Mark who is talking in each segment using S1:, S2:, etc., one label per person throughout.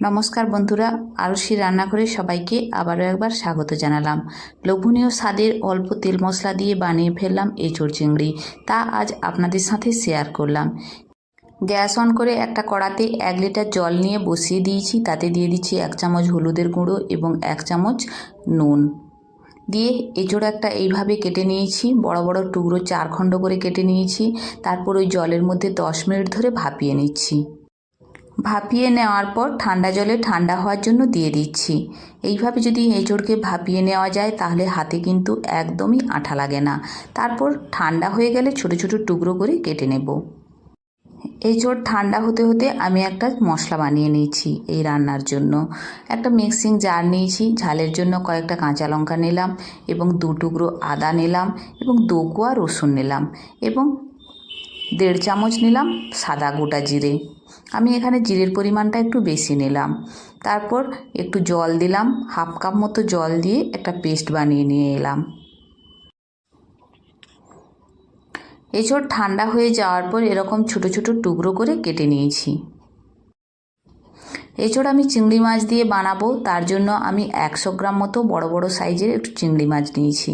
S1: নমস্কার বন্ধুরা আরুষি রান্নাঘরে সবাইকে আবারও একবার স্বাগত জানালাম। লোভনীয় স্বাদের অল্প তেল মশলা দিয়ে বানিয়ে ফেললাম এঁচড় চিংড়ি। তা আজ আপনাদের সাথে শেয়ার করলাম। গ্যাস অন করে একটা কড়াতে এক লিটার জল নিয়ে বসিয়ে দিয়েছি। তাতে দিয়ে দিচ্ছি এক চামচ হলুদের গুঁড়ো এবং এক চামচ নুন। দিয়ে এঁচড় একটা এইভাবে কেটে নিয়েছি। বড় বড় টুকরো চার খণ্ড করে কেটে নিয়েছি। তারপর ওই জলের মধ্যে দশ মিনিট ধরে ভাপিয়ে নিচ্ছি। ভাপিয়ে নেওয়ার পর ঠান্ডা জলে ঠান্ডা হওয়ার জন্য দিয়ে দিচ্ছি। এইভাবে যদি এঁচড়কে ভাপিয়ে নেওয়া যায়, তাহলে হাতে কিন্তু একদমই আঠা লাগে না। তারপর ঠান্ডা হয়ে গেলে ছোট ছোট টুকরো করে কেটে নেব। এঁচড় ঠান্ডা হতে হতে আমি একটা মশলা বানিয়ে নিয়েছি এই রান্নার জন্য। একটা মিক্সিং জার নিয়েছি, ঝালের জন্য কয়েকটা কাঁচা লঙ্কা নিলাম এবং দু টুকরো আদা নিলাম এবং দু কোয়া রসুন নিলাম এবং দেড় চামচ নিলাম সাদা গোটা জিরে। আমি এখানে জিরের পরিমাণটা একটু বেশি নিলাম। তারপর একটু জল দিলাম, হাফ কাপ মতো জল দিয়ে একটা পেস্ট বানিয়ে নিয়ে এলাম। এছাড় ঠান্ডা হয়ে যাওয়ার পর এরকম ছোট ছোট টুকরো করে কেটে নিয়েছি। এছাড়া আমি চিংড়ি মাছ দিয়ে বানাবো, তার জন্য আমি একশো গ্রাম মতো বড় বড় সাইজের একটু চিংড়ি মাছ নিয়েছি।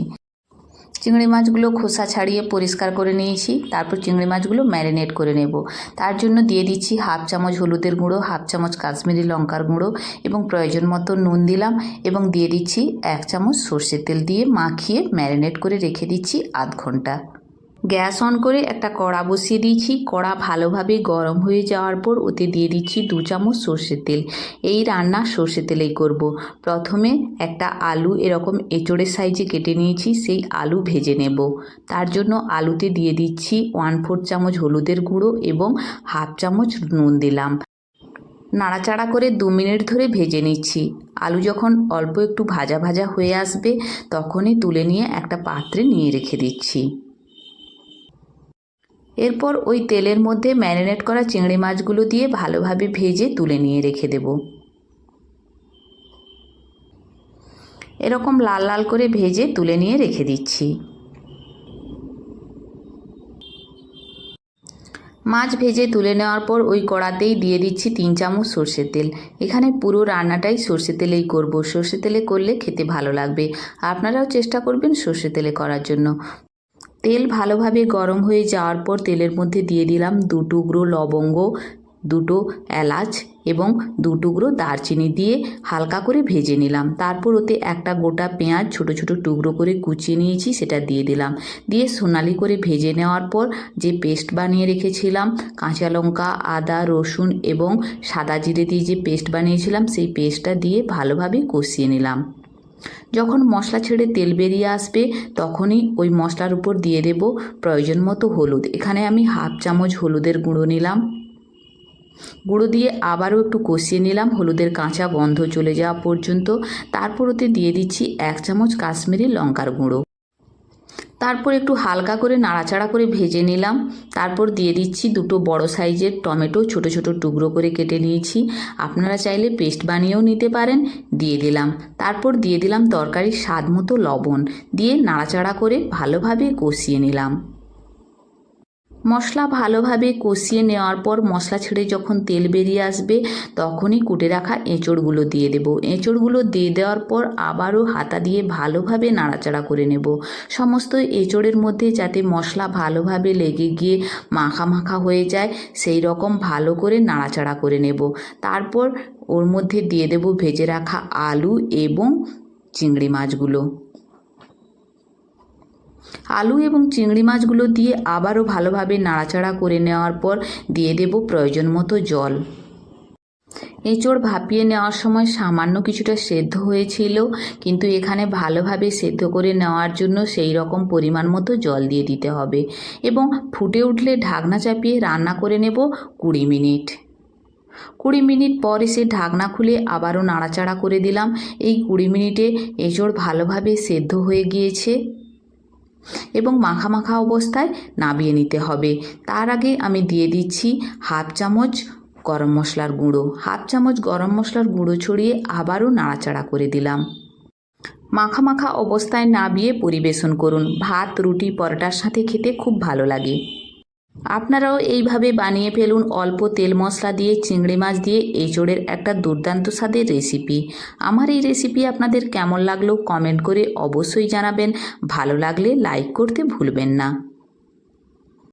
S1: চিংড়ি মাছগুলো খোসা ছাড়িয়ে পরিষ্কার করে নিয়েছি। তারপর চিংড়ি মাছগুলো ম্যারিনেট করে নেব। তার জন্য দিয়ে দিচ্ছি হাফ চামচ হলুদের গুঁড়ো, হাফ চামচ কাশ্মীরি লঙ্কার গুঁড়ো এবং প্রয়োজন মতো নুন দিলাম এবং দিয়ে দিচ্ছি এক চামচ সর্ষের তেল দিয়ে মাখিয়ে ম্যারিনেট করে রেখে দিচ্ছি আধ ঘণ্টা। গ্যাস অন করে একটা কড়া বসিয়ে দিয়েছি। কড়া ভালোভাবে গরম হয়ে যাওয়ার পর ওতে দিয়ে দিচ্ছি দু চামচ সর্ষের তেল। এই রান্না সর্ষের তেলেই করব। প্রথমে একটা আলু এরকম এঁচড়ের সাইজে কেটে নিয়েছি, সেই আলু ভেজে নেব। তার জন্য আলুতে দিয়ে দিচ্ছি ওয়ান ফোর চামচ হলুদের গুঁড়ো এবং হাফ চামচ নুন দিলাম। নাড়াচাড়া করে দু মিনিট ধরে ভেজে নিচ্ছি। আলু যখন অল্প একটু ভাজা ভাজা হয়ে আসবে, তখনই তুলে নিয়ে একটা পাত্রে নিয়ে রেখে দিচ্ছি। এরপর ওই তেলের মধ্যে ম্যারিনেট করা চিংড়ি মাছগুলো দিয়ে ভালোভাবে ভেজে তুলে নিয়ে রেখে দেব। এরকম লাল লাল করে ভেজে তুলে নিয়ে রেখে দিচ্ছি। মাছ ভেজে তুলে নেওয়ার পর ওই কড়াতেই দিয়ে দিচ্ছি তিন চামচ সর্ষের তেল। এখানে পুরো রান্নাটাই সর্ষে তেলেই করব। সর্ষে তেলে করলে খেতে ভালো লাগবে। আপনারাও চেষ্টা করবেন সর্ষে তেলে করার জন্য। তেল ভালোভাবে গরম হয়ে যাওয়ার পর তেলের মধ্যে দিয়ে দিলাম দু টুকরো লবঙ্গ, দুটো এলাচ এবং দু টুকরো দারচিনি দিয়ে হালকা করে ভেজে নিলাম। তারপর ওতে একটা গোটা পেঁয়াজ ছোট ছোট টুকরো করে কুচিয়ে নিয়েছি, সেটা দিয়ে দিলাম। দিয়ে সোনালি করে ভেজে নেওয়ার পর যে পেস্ট বানিয়ে রেখেছিলাম, কাঁচা লঙ্কা, আদা, রসুন এবং সাদা জিরে দিয়ে যে পেস্ট বানিয়েছিলাম, সেই পেস্টটা দিয়ে ভালোভাবে কষিয়ে নিলাম। যখন মশলা ছেড়ে তেল বেরিয়ে আসবে, তখনই ওই মশলার উপর দিয়ে দেব প্রয়োজন মতো হলুদ। এখানে আমি হাফ চামচ হলুদের গুঁড়ো নিলাম। গুঁড়ো দিয়ে আবারও একটু কষিয়ে নিলাম। হলুদের কাঁচা গন্ধ চলে যাওয়া পর্যন্ত। তারপর ওতে দিয়ে দিচ্ছি এক চামচ কাশ্মীরি লঙ্কার গুঁড়ো। তারপর একটু হালকা করে নাড়াচাড়া করে ভেজে নিলাম। তারপর দিয়ে দিচ্ছি দুটো বড় সাইজের টমেটো ছোট ছোট টুকরো করে কেটে নিয়েছি। আপনারা চাইলে পেস্ট বানিয়েও নিতে পারেন। দিয়ে দিলাম। তারপর দিয়ে দিলাম তরকারির স্বাদ মতো লবণ। দিয়ে নাড়াচাড়া করে ভালোভাবে কষিয়ে নিলাম। মশলা ভালোভাবে কষিয়ে নেওয়ার পর মশলা ছেড়ে যখন তেল বেরিয়ে আসবে, তখনই কুটে রাখা এঁচড়গুলো দিয়ে দেব। এঁচড়গুলো দিয়ে দেওয়ার পর আবারও হাতা দিয়ে ভালোভাবে নাড়াচাড়া করে নেব। সমস্ত এঁচড়ের মধ্যে যাতে মশলা ভালোভাবে লেগে গিয়ে মাখা মাখা হয়ে যায়, সেই রকম ভালো করে নাড়াচাড়া করে নেব। তারপর ওর মধ্যে দিয়ে দেব ভেজে রাখা আলু এবং চিংড়ি মাছগুলো। আলু এবং চিংড়ি মাছগুলো দিয়ে আবারও ভালোভাবে নাড়াচাড়া করে নেওয়ার পর দিয়ে দেব প্রয়োজন মতো জল। এঁচড় ভাপিয়ে নেওয়ার সময় সামান্য কিছুটা সেদ্ধ হয়েছিল, কিন্তু এখানে ভালোভাবে সেদ্ধ করে নেওয়ার জন্য সেই রকম পরিমাণ মতো জল দিয়ে দিতে হবে এবং ফুটে উঠলে ঢাকনা চাপিয়ে রান্না করে নেব কুড়ি মিনিট। কুড়ি মিনিট পর এসে ঢাকনা খুলে আবারও নাড়াচাড়া করে দিলাম। এই কুড়ি মিনিটে এঁচড় ভালোভাবে সেদ্ধ হয়ে গিয়েছে। এবং মাখা মাখা অবস্থায় নাবিয়ে নিতে হবে। তার আগে আমি দিয়ে দিচ্ছি হাফ চামচ গরম মশলার গুঁড়ো। হাফ চামচ গরম মশলার গুঁড়ো ছড়িয়ে আবারও নাড়াচাড়া করে দিলাম। মাখা মাখা অবস্থায় নাবিয়ে পরিবেশন করুন। ভাত, রুটি, পরোটার সাথে খেতে খুব ভালো লাগে। আপনারাও এইভাবে বানিয়ে ফেলুন অল্প তেল মশলা দিয়ে, চিংড়ি মাছ দিয়ে এঁচোড়ের একটা দুর্দান্ত স্বাদের রেসিপি। আমার এই রেসিপি আপনাদের কেমন লাগল কমেন্ট করে অবশ্যই জানাবেন। ভালো লাগলে লাইক করতে ভুলবেন না।